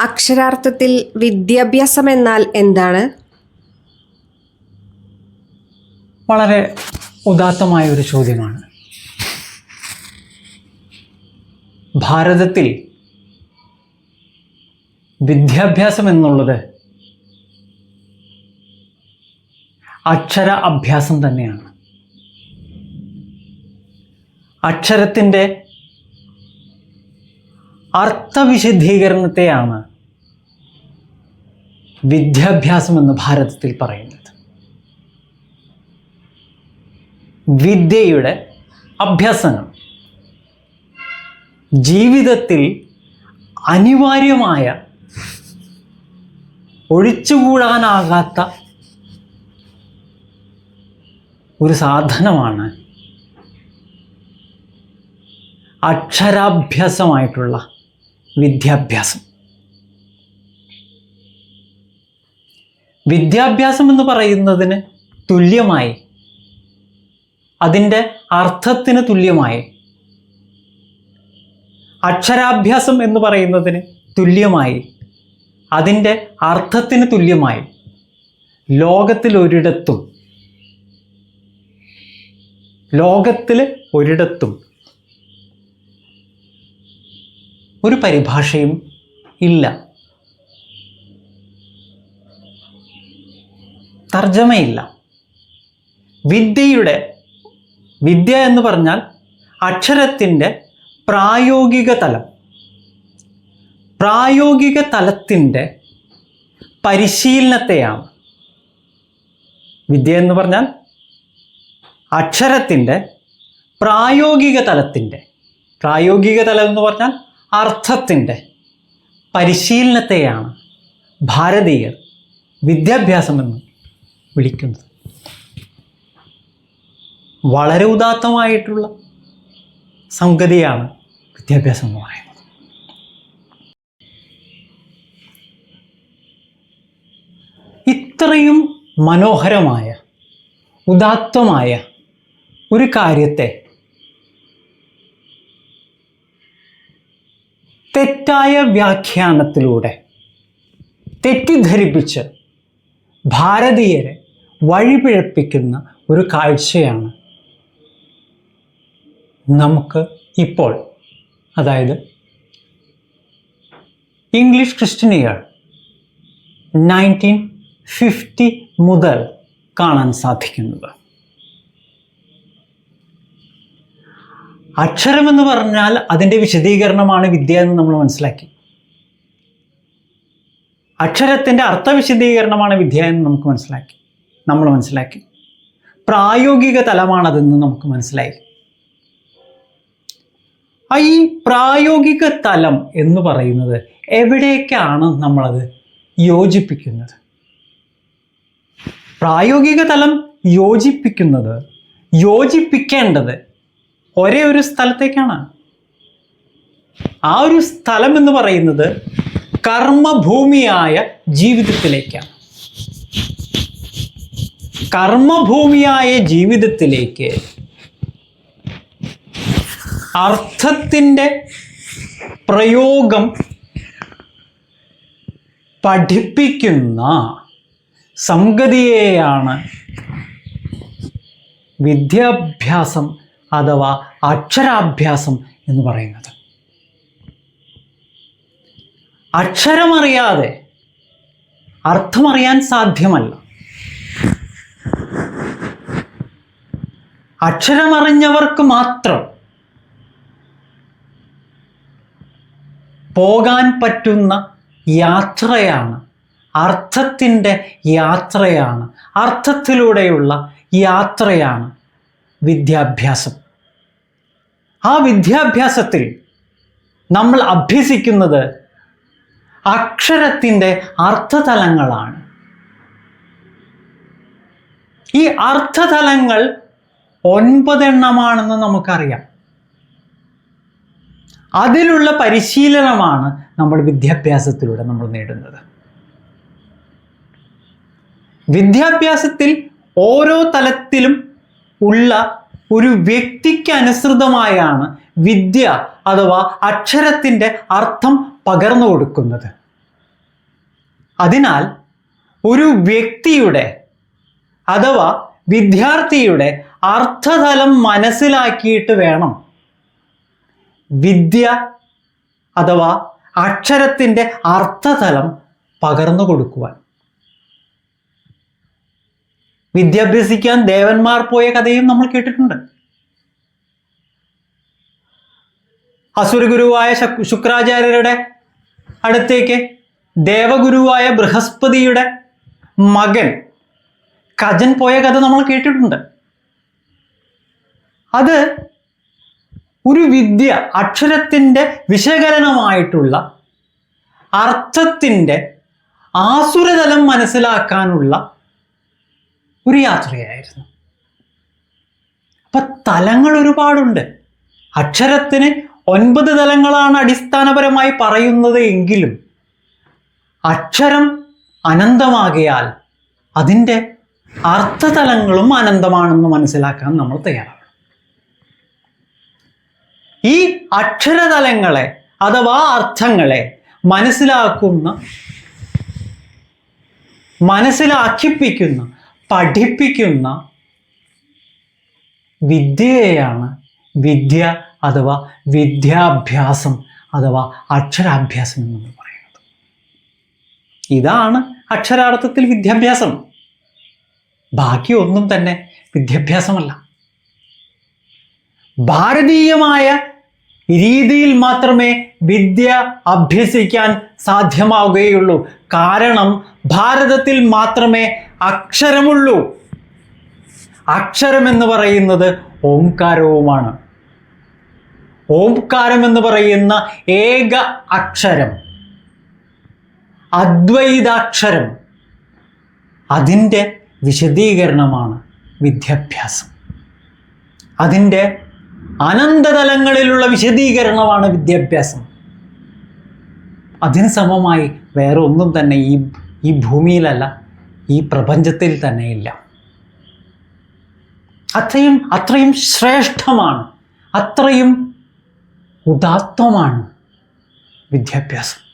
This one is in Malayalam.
അക്ഷരാർത്ഥത്തിൽ വിദ്യാഭ്യാസം എന്നാൽ എന്താണ്? വളരെ ഉദാത്തമായ ഒരു ചോദ്യമാണ്. ഭാരതത്തിൽ വിദ്യാഭ്യാസം എന്നുള്ളത് അക്ഷര അഭ്യാസം തന്നെയാണ്. അക്ഷരത്തിന്റെ അർത്ഥവിശദീകരണത്തെയാണ് വിദ്യാഭ്യാസം എന്ന് ഭാരതത്തിൽ പറയുന്നത്. വിദ്യയുടെ അഭ്യസനം ജീവിതത്തിൽ അനിവാര്യമായ ഒഴിച്ചുകൂടാനാകാത്ത ഒരു സാധനമാണ് അക്ഷരാഭ്യാസമായിട്ടുള്ള വിദ്യാഭ്യാസം. വിദ്യാഭ്യാസം എന്ന് പറയുന്നതിന് തുല്യമായി. അതിന്റെ അർത്ഥത്തിന് തുല്യമായി. അക്ഷരാഭ്യാസം എന്ന് പറയുന്നതിന് തുല്യമായി. അതിന്റെ അർത്ഥത്തിന് തുല്യമായി. ലോകത്തിൽ ഒരിടത്തും ലോകത്തിൽ ഒരിടത്തും ഒരു പരിഭാഷയും ഇല്ല. തർജമയില്ല. വിദ്യയുടെ വിദ്യ എന്ന് പറഞ്ഞാൽ അക്ഷരത്തിന്റെ പ്രായോഗിക തലം. പ്രായോഗിക തലത്തിന്റെ പരിശീലനത്തെയാണ് വിദ്യ എന്ന് പറഞ്ഞാൽ അക്ഷരത്തിന്റെ പ്രായോഗിക തലത്തിന്റെ. പ്രായോഗിക തലം എന്ന് പറഞ്ഞാൽ അർത്ഥത്തിന്റെ പരിശീലനത്തെയാണ് ഭാരതീയർ വിദ്യാഭ്യാസമെന്ന് വിളിക്കുന്നത്. വളരെ ഉദാത്തമായിട്ടുള്ള സംഗതിയാണ് വിദ്യാഭ്യാസം എന്ന് പറയുന്നത്. ഇത്രയും മനോഹരമായ ഉദാത്തമായ ഒരു കാര്യത്തെ തെറ്റായ വ്യാഖ്യാനത്തിലൂടെ തെറ്റിദ്ധരിപ്പിച്ച് ഭാരതീയരെ വഴിപിഴപ്പിക്കുന്ന ഒരു കാഴ്ചയാണ് നമുക്ക് ഇപ്പോൾ. അതായത് ഇംഗ്ലീഷ് ക്രിസ്ത്യനികൾ നയന്റീൻ ഫിഫ്റ്റി മുതൽ കാണാൻ സാധിക്കുന്നത്. അക്ഷരമെന്ന് പറഞ്ഞാൽ അതിന്റെ വിശദീകരണമാണ് വിദ്യ എന്ന് നമ്മൾ മനസ്സിലാക്കി. അക്ഷരത്തിന്റെ അർത്ഥവിശദീകരണമാണ് വിദ്യ എന്ന് നമുക്ക് മനസ്സിലാക്കി. നമ്മൾ മനസ്സിലാക്കി. പ്രായോഗിക തലമാണതെന്ന് നമുക്ക് മനസ്സിലായി. ഈ പ്രായോഗിക തലം എന്ന് പറയുന്നത് എവിടേക്കാണ് നമ്മളത് യോജിപ്പിക്കുന്നത്? പ്രായോഗിക തലം യോജിപ്പിക്കുന്നത് യോജിപ്പിക്കേണ്ടത് ഒരേ ഒരു സ്ഥലത്തേക്കാണ്. ആ ഒരു സ്ഥലം എന്ന് പറയുന്നത് കർമ്മഭൂമിയായ ജീവിതത്തിലേക്കാണ്. കർമ്മഭൂമിയായ ജീവിതത്തിലേക്ക് അർത്ഥത്തിന്റെ പ്രയോഗം പഠിപ്പിക്കുന്ന സംഗതിയെയാണ് വിദ്യാഭ്യാസം അഥവാ അക്ഷരാഭ്യാസം എന്ന് പറയുന്നത്. അക്ഷരമറിയാതെ അർത്ഥമറിയാൻ സാധ്യമല്ല. അക്ഷരമറിഞ്ഞവർക്ക് മാത്രം പോകാൻ പറ്റുന്ന യാത്രയാണ്. അർത്ഥത്തിന്റെ യാത്രയാണ്. അർത്ഥത്തിലൂടെയുള്ള യാത്രയാണ് വിദ്യാഭ്യാസം. ആ വിദ്യാഭ്യാസത്തിൽ നമ്മൾ അഭ്യസിക്കുന്നത് അക്ഷരത്തിന്റെ അർത്ഥതലങ്ങളാണ്. ഈ അർത്ഥതലങ്ങൾ ഒൻപതെണ്ണമാണെന്ന് നമുക്കറിയാം. അതിലുള്ള പരിശീലനമാണ് നമ്മൾ വിദ്യാഭ്യാസത്തിലൂടെ നമ്മൾ നേടുന്നത്. വിദ്യാഭ്യാസത്തിൽ ഓരോ തലത്തിലും ഉള്ള ഒരു വ്യക്തിക്ക് അനുസൃതമായാണ് വിദ്യ അഥവാ അക്ഷരത്തിന്റെ അർത്ഥം പകർന്നു കൊടുക്കുന്നത്. അതിനാൽ ഒരു വ്യക്തിയുടെ അഥവാ വിദ്യാർത്ഥിയുടെ അർത്ഥതലം മനസ്സിലാക്കിയിട്ട് വേണം. വിദ്യ അഥവാ അക്ഷരത്തിന്റെ അർത്ഥതലം പകർന്നു കൊടുക്കുവാൻ. വിദ്യാഭ്യസിക്കാൻ ദേവന്മാർ പോയ കഥയും നമ്മൾ കേട്ടിട്ടുണ്ട്. അസുരഗുരുവായ ശക്- ശുക്രാചാര്യരുടെ അടുത്തേക്ക് ദേവഗുരുവായ ബൃഹസ്പതിയുടെ മകൻ കജൻ പോയ കഥ നമ്മൾ കേട്ടിട്ടുണ്ട്. അത് ഒരു വിദ്യ അക്ഷരത്തിന്റെ വിശകലനമായിട്ടുള്ള അർത്ഥത്തിന്റെ ആസുരതലം മനസ്സിലാക്കാനുള്ള ഒരു യാത്രയായിരുന്നു. അപ്പൊ തലങ്ങൾ ഒരുപാടുണ്ട്. അക്ഷരത്തിന് ഒൻപത് തലങ്ങളാണ് അടിസ്ഥാനപരമായി പറയുന്നത് എങ്കിലും അക്ഷരം അനന്തമാകിയാൽ അതിന്റെ അർത്ഥതലങ്ങളും അനന്തമാണെന്ന് മനസ്സിലാക്കാൻ നമ്മൾ തയ്യാറാണ്. ഈ അക്ഷരതലങ്ങളെ അഥവാ അർത്ഥങ്ങളെ മനസ്സിലാക്കുന്ന മനസ്സിലാക്കിപ്പിക്കുന്ന പഠിപ്പിക്കുന്ന വിദ്യയെയാണ് വിദ്യ അഥവാ വിദ്യാഭ്യാസം അഥവാ അക്ഷരാഭ്യാസം എന്ന് പറയുന്നത്. ഇതാണ് അക്ഷരാർത്ഥത്തിൽ വിദ്യാഭ്യാസം. ബാക്കി ഒന്നും തന്നെ വിദ്യാഭ്യാസമല്ല. ഭാരതീയമായ രീതിയിൽ മാത്രമേ വിദ്യ അഭ്യസിക്കാൻ സാധ്യമാവുകയുള്ളൂ. കാരണം ഭാരതത്തിൽ മാത്രമേ അക്ഷരമുള്ളൂ. അക്ഷരം എന്ന് പറയുന്നത് ഓംകാരവുമാണ്. ഓംകാരം എന്ന് പറയുന്ന ഏക അക്ഷരം. അദ്വൈതാക്ഷരം. അതിന്റെ വിശദീകരണമാണ് വിദ്യാഭ്യാസം. അതിന്റെ അനന്തതലങ്ങളിലുള്ള വിശദീകരണമാണ് വിദ്യാഭ്യാസം. അതിന് സമമായി വേറെ ഒന്നും തന്നെ ഈ ഈ ഭൂമിയിലല്ല ഈ പ്രപഞ്ചത്തിൽ തന്നെയില്ല അത്രയും അത്രയും ശ്രേഷ്ഠമാണ് അത്രയും ഉദാത്തമാണ് വിദ്യാഭ്യാസം.